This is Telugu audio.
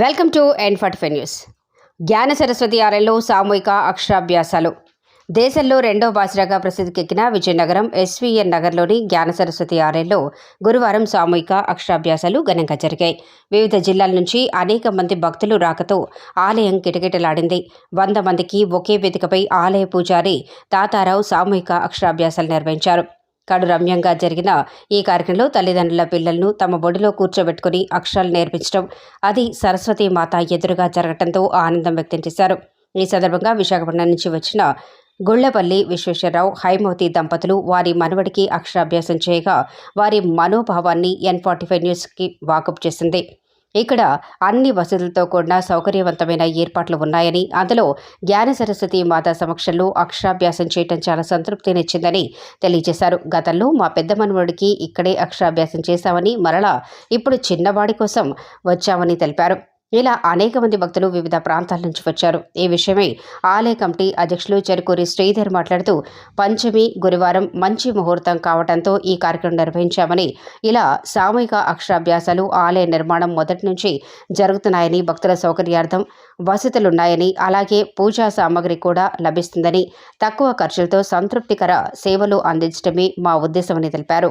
Welcome to N fortify news. Gnana Saraswati ఆలయంలో సామూహిక అక్షరాభ్యాసాలు. దేశంలో రెండో బాసరాగా ప్రసిద్ధికెక్కిన విజయనగరం ఎస్వీఎన్ నగర్లోని జ్ఞాన సరస్వతి ఆలయంలో గురువారం సామూహిక అక్షరాభ్యాసాలు ఘనంగా జరిగాయి. వివిధ జిల్లాల నుంచి అనేక మంది భక్తులు రాకతో ఆలయం కిటకిటలాడింది. వంద మందికి ఒకే వేదికపై ఆలయ పూజారి తాతారావు సామూహిక అక్షరాభ్యాసాలు నిర్వహించారు. కడు రమ్యంగా జరిగిన ఈ కార్యక్రమంలో తల్లిదండ్రుల పిల్లలను తమ బొడిలో కూర్చోబెట్టుకుని అక్షరాలు నేర్పించడం అది సరస్వతి మాత ఎదురుగా జరగడంతో ఆనందం వ్యక్తం చేశారు. ఈ సందర్భంగా విశాఖపట్నం నుంచి వచ్చిన గుళ్ళపల్లి విశ్వేశ్వరరావు హైమవతి దంపతులు వారి మనవడికి అక్షరాభ్యాసం చేయగా వారి మనోభావాన్ని ఎన్ ఫార్టీ ఫైవ్ న్యూస్కి వాకప్ చేసింది. ఇక్కడ అన్ని వసతులతో కూడిన సౌకర్యవంతమైన ఏర్పాట్లు ఉన్నాయని అందులో జ్ఞాన సరస్వతి మాత సమక్షంలో అక్షరాభ్యాసం చేయటం చాలా సంతృప్తినిచ్చిందని తెలియజేశారు. గతంలో మా పెద్ద మనవడికి ఇక్కడే అక్షరాభ్యాసం చేశామని మరలా ఇప్పుడు చిన్నవాడి కోసం వచ్చామని తెలిపారు. ఇలా అనేక మంది భక్తులు వివిధ ప్రాంతాల నుంచి వచ్చారు. ఈ విషయమై ఆలయ కమిటీ అధ్యక్షులు చెరుకూరి శ్రీధర్ మాట్లాడుతూ పంచమి గురువారం మంచి ముహూర్తం కావడంతో ఈ కార్యక్రమం నిర్వహించామని ఇలా సామూహిక అక్షరాభ్యాసాలు ఆలయ నిర్మాణం మొదటి నుంచి జరుగుతున్నాయని భక్తుల సౌకర్యార్థం వసతులున్నాయని అలాగే పూజా సామాగ్రి కూడా లభిస్తుందని తక్కువ ఖర్చులతో సంతృప్తికర సేవలు అందించడమే మా ఉద్దేశమని తెలిపారు.